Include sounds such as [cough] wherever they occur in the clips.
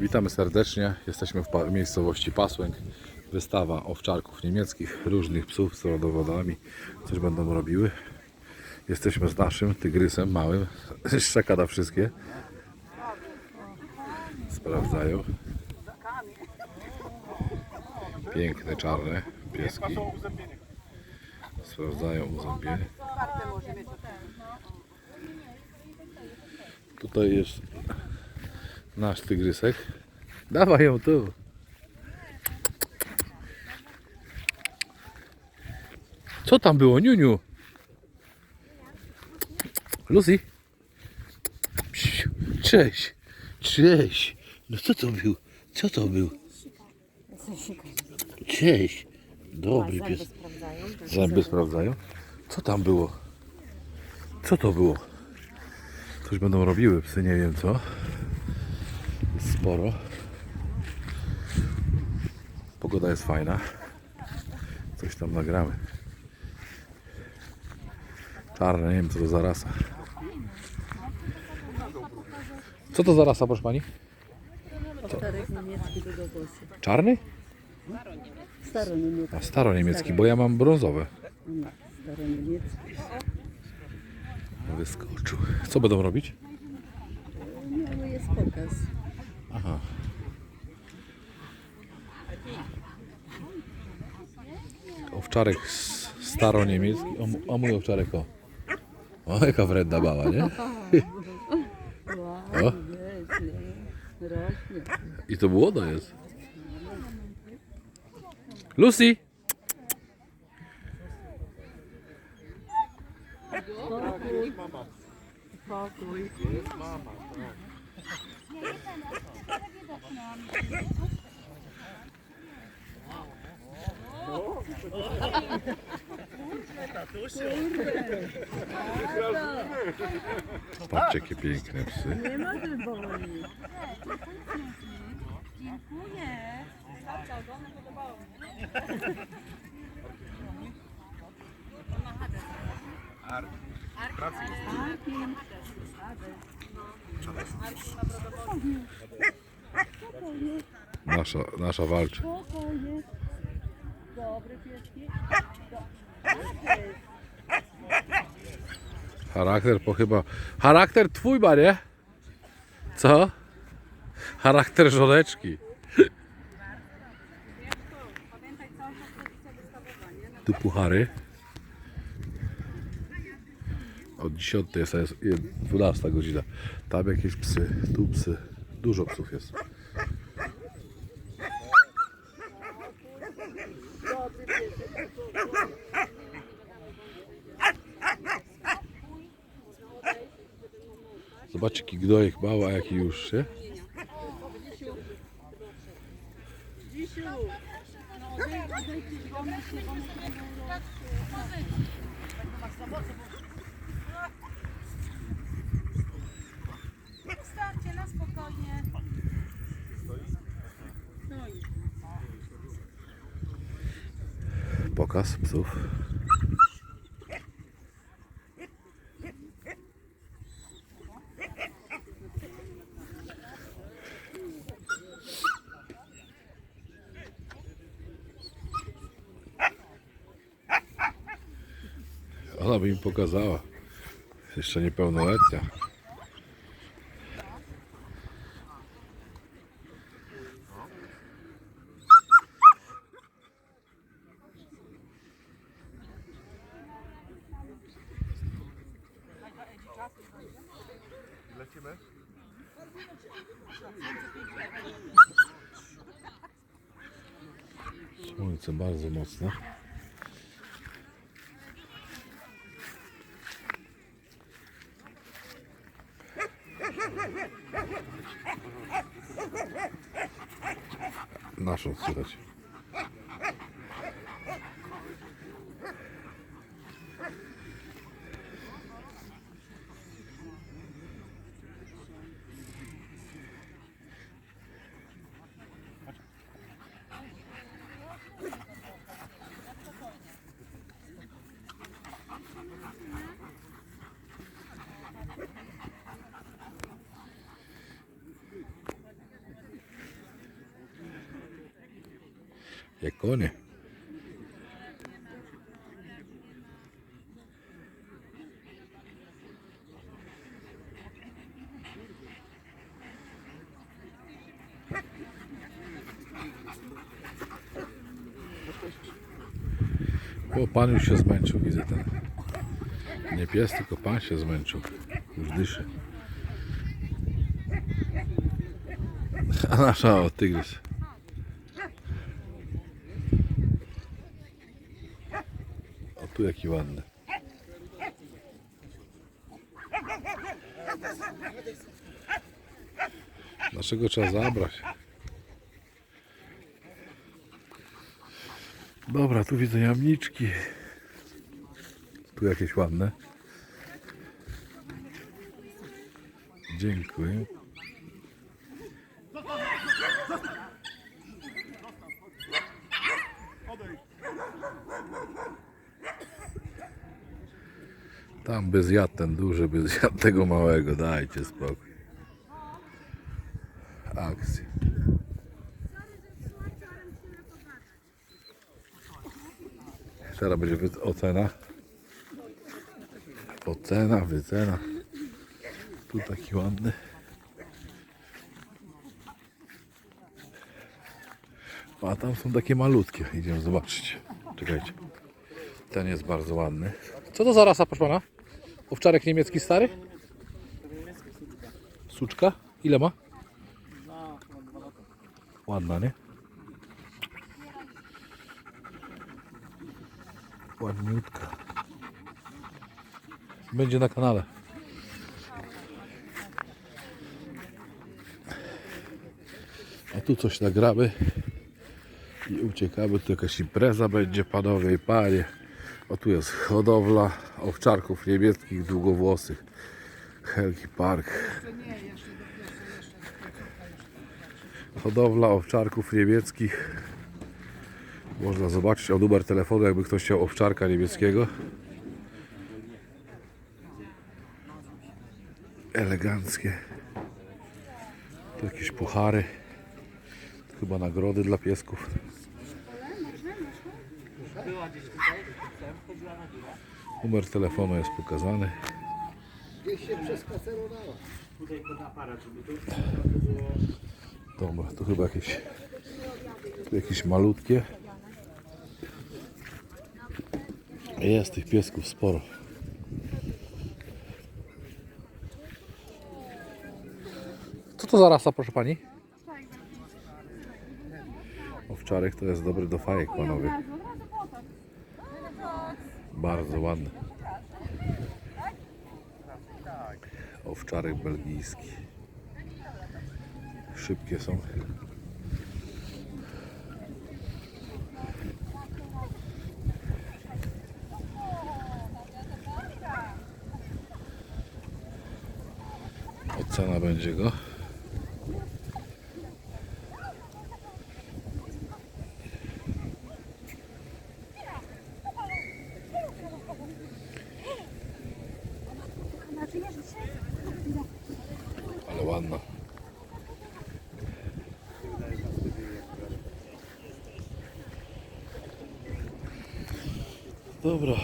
Witamy serdecznie. Jesteśmy w miejscowości Pasłęk. Wystawa owczarków niemieckich, różnych psów z rodowodami. Coś będą robiły. Jesteśmy z naszym tygrysem małym. [laughs] Szczeka na wszystkie. Sprawdzają. Piękne, czarne pieski. Sprawdzają uzębienie. Tutaj jest nasz tygrysek. Dawaj ją tu. Co tam było, Niuniu? Lucy? Psiu, Cześć. Cześć. No co to był? Co to był? Cześć. Dobry pies. to Zęby sprawdzają. Co tam było? Co to było? Coś będą robiły psy, nie wiem co. Sporo. Pogoda jest fajna. Coś tam nagramy. Czarne, nie wiem co to za rasa. Co to za rasa, proszę pani? Niemiecki. Czarny? A staroniemiecki, bo ja mam brązowe. Wyskoczył. Co będą robić? No jest pokaz. Aha. Owczarek staroniemiecki. O, o mój owczarek o. O, jaka wredna bała, nie? [laughs] O. I to młoda jest. Lucy! Spokój. Patrzcie, jakie piękne psy. Nie ma boli. Dziękuję. Podobało mi. Nasza, nasza walczy. Dobry pieski. Charakter po chyba... Charakter twój, Marie? Co? Charakter żoneczki. Tu puchary. Od 10 jest, jest 12 godzina. Tam jakieś psy, tu psy. Dużo psów jest. Zobaczcie jaki gnojek mały, a jaki już, nie? Starcie na spokojnie. Pokaz psów. Ona by im pokazała. Jeszcze niepełnoletnia. Słońce bardzo mocne. Jak konie. O, pan już się zmęczył, widzę ten. Nie pies, tylko pan się zmęczył. Już dyszy. A [laughs] nasza o, tygrys. Tu jaki ładny. Dlaczego trzeba zabrać? Dobra, tu widzę jamniczki. Tu jakieś ładne. Dziękuję. Tam by zjadł ten duży, by zjadł tego małego. Dajcie spokój. Akcja. Teraz będzie ocena. Ocena, wycena. Tu taki ładny. A tam są takie malutkie. Idziemy zobaczyć. Czekajcie. Ten jest bardzo ładny. Co to za rasa, proszę pana? Owczarek niemiecki stary? Suczka? Ile ma? Ładna, nie? Ładniutka. Będzie na kanale. A tu coś nagramy i uciekamy. Tu jakaś impreza będzie, panowie i panie. O tu jest hodowla owczarków niemieckich długowłosych. Helki Park. Hodowla owczarków niemieckich. Można zobaczyć o numer telefonu, jakby ktoś chciał owczarka niemieckiego. Eleganckie. Tu jakieś puchary. Chyba nagrody dla piesków. Numer telefonu jest pokazany. Dobra, tu chyba jakieś tu jakieś malutkie. Jest tych piesków sporo. Co to za rasa, proszę pani? Owczarek to jest dobry do fajek, panowie. Bardzo ładny. Owczarek belgijski. Szybkie są. Ocena będzie go. Ale ładna. Dobra.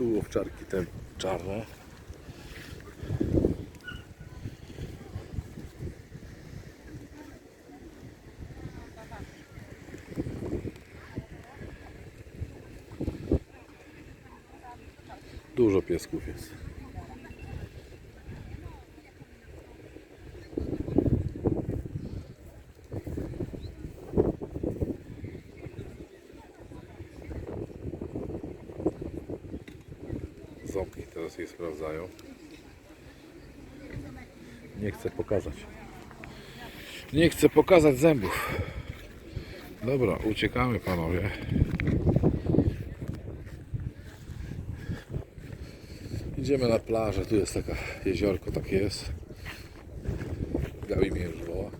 Tu owczarki te czarne. Dużo piesków jest. Ząbki teraz je sprawdzają. Nie chcę pokazać. Nie chcę pokazać zębów. Dobra, uciekamy panowie. Idziemy na plażę, tu jest taka jeziorko, takie jest. Gabi mnie już woła.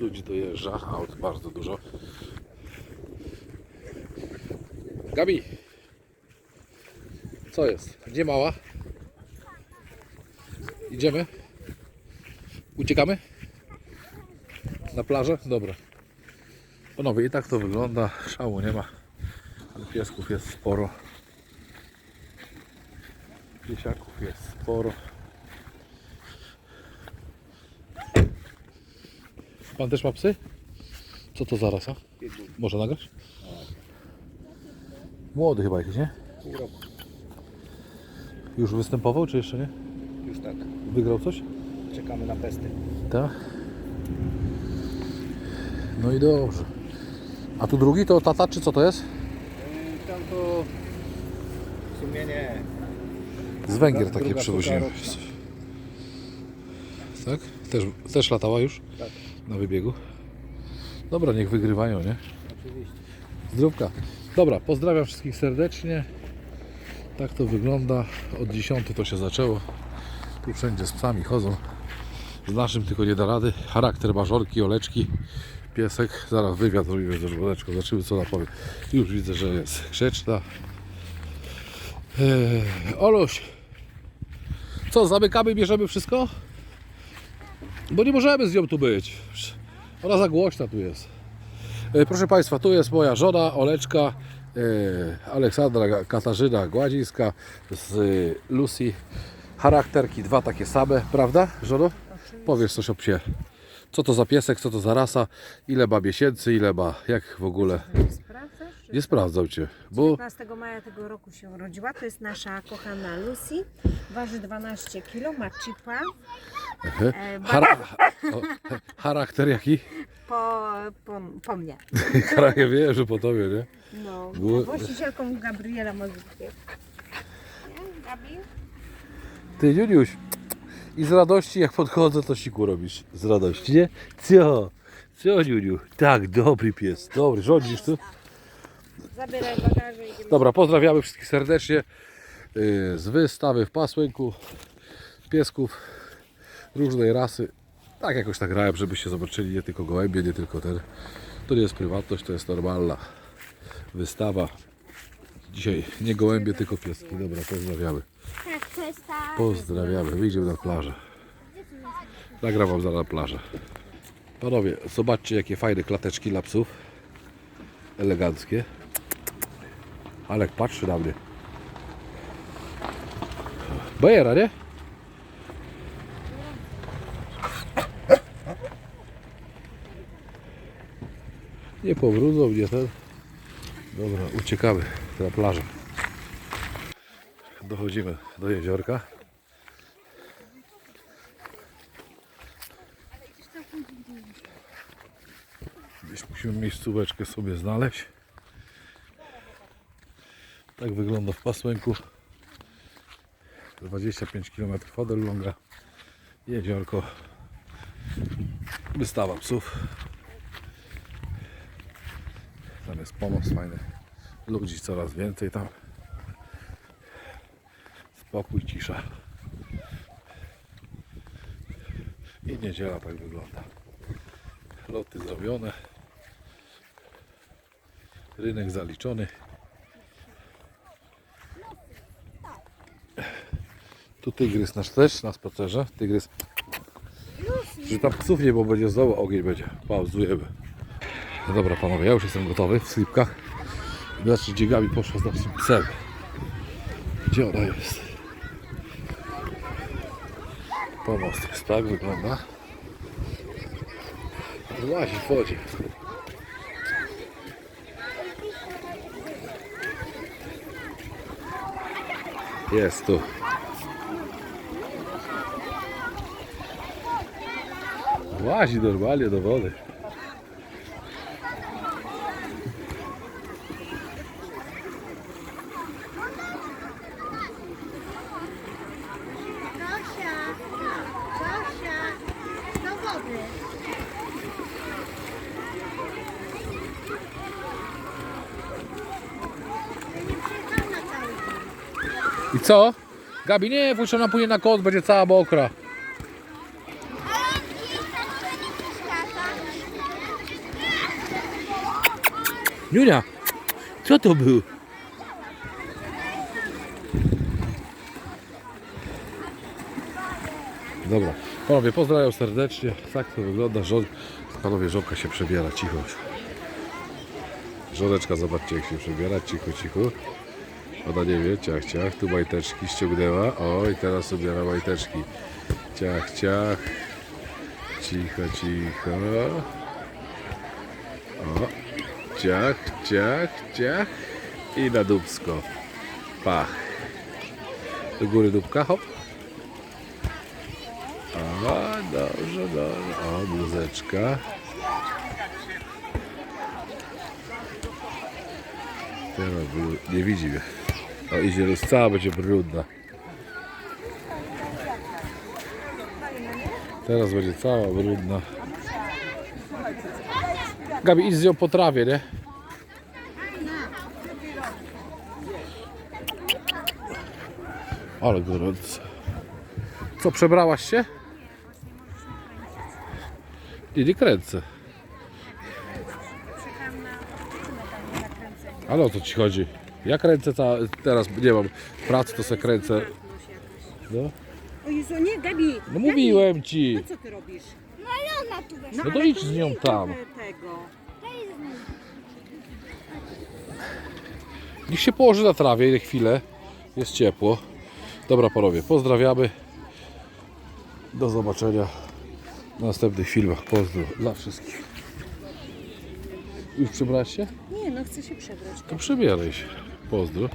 Ludzi dojeżdża, aut bardzo dużo. Gabi! Co jest? Gdzie mała? Idziemy? Uciekamy? Na plażę? Dobra. Panowie, i tak to wygląda. Szału nie ma. Ale piesków jest sporo. Piesiaków jest sporo. Pan też ma psy? Co to za rasa? Może nagrać? Młody chyba jakiś, nie? Pół roku. Już występował, czy jeszcze nie? Już tak. Wygrał coś? Czekamy na testy. Tak. No i dobrze. A tu drugi to tata, czy co to jest? Tam to w sumie nie. Z Węgier Druga takie przywoziłem. roczna. Tak? Też, też latała już Tak. na wybiegu. Dobra, niech wygrywają, nie? Oczywiście. Zdrówka. Dobra, pozdrawiam wszystkich serdecznie. Tak to wygląda. Od 10 to się zaczęło. Tu wszędzie z psami chodzą. Z naszym tylko nie da rady. Charakter bażorki, oleczki, piesek. Zaraz wywiad robimy z oleczką. Zobaczymy co ona powie. Już widzę, że jest grzeczna. Eee, Oluś. Co, zamykamy, bierzemy wszystko? Bo nie możemy z nią tu być. Ona za głośna tu jest. E, Proszę Państwa, tu jest moja żona Oleczka, e, Aleksandra Katarzyna Gładzińska z e, Lucy. Charakterki dwa takie same, prawda, żono? Powiesz coś o psie. Co to za piesek, co to za rasa, ile ma miesięcy, ile ma, jak w ogóle. Nie sprawdzał Cię, bo 19 maja tego roku się urodziła. To jest nasza kochana Lucy. Waży 12 kg, ma chipa. E, chara, o, charakter jaki? po, po, po mnie. [laughs] Charakter wiem, że po Tobie, nie? No, Było- właścicielką Gabriela Mozykiewicz. Nie, Gabi? Ty, Juniuś, i z radości jak podchodzę, to siku robisz. Z radości, nie? Co? Co, Juniu? Tak, dobry pies, dobry, rządzisz tu? Zabieraj bagaże i idziemy. Dobra, pozdrawiamy wszystkich serdecznie yy, z wystawy w Pasłynku piesków różnej rasy. Tak jakoś tak grałem, żebyście zobaczyli nie tylko gołębie, nie tylko ten. To nie jest prywatność, to jest normalna wystawa. Dzisiaj nie gołębie, tylko pieski. Dobra, pozdrawiamy. Tak. Pozdrawiamy, wyjdziemy na plażę. Nagram wam zaraz na plażę. Panowie, zobaczcie jakie fajne klateczki dla psów. Eleganckie. Alek patrzy na mnie. Bajera, nie? Nie powrócą mnie ten. Dobra, uciekamy na plażę. Dochodzimy do jeziorka. Gdzieś musimy miejscóweczkę sobie znaleźć. Tak wygląda w Pasłęku. 25 km od Elbląga. Jeziorko. Wystawa psów. Tam jest pomoc fajny. Ludzi coraz więcej tam. Spokój, cisza. I niedziela tak wygląda. Loty zrobione. Rynek zaliczony. Tu tygrys nasz też na spacerze. Tygrys. Że tam psów nie, bo będzie znowu ogień będzie. Pauzujemy. No dobra panowie, ja już jestem gotowy w slipkach. I Zobaczcie, gdzie Gabi poszła z naszym psem. Gdzie ona jest? Pomost jest, tak wygląda. Łazi w wodzie. Jest tu. Łazi normalnie do wody. I co? Gabi, nie, wójcz ona pójdzie na kot, będzie cała mokra. Niunia, co to był? Dobra, panowie pozdrawiam serdecznie. Tak to wygląda. Żon... Panowie, żonka się przebiera, cicho. Żoneczka, zobaczcie jak się przebiera, cicho, cicho. Ona nie wie, ciach, ciach, tu majteczki ściągnęła. O, i teraz ubiera majteczki. Ciach, ciach. Cicho, cicho. O, ciach, ciach, ciach. I na dubsko. Pach. Do góry dubka, hop. O, dobrze, dobrze. O, bluzeczka. Teraz nie widzi mnie. O, idzie już cała będzie brudna. Teraz będzie cała brudna. Gabi, idź z nią po trawie, nie? Ale gorąco. Co, przebrałaś się? Nie, nie kręcę. Ale o co ci chodzi? Ja kręcę ta, teraz, nie mam pracy, to se kręcę. No, O Jezu, nie, Gabi! no mówiłem ci. Co ty robisz? No tu weszła. No to ale idź z nią tam. trochę Tego. Niech się położy na trawie na chwilę. Jest ciepło. Dobra panowie, pozdrawiamy. Do zobaczenia w następnych filmach. Pozdro dla wszystkich. Już przebrałeś się? Nie, no chcę się przebrać. To przebieraj się. Pozdro.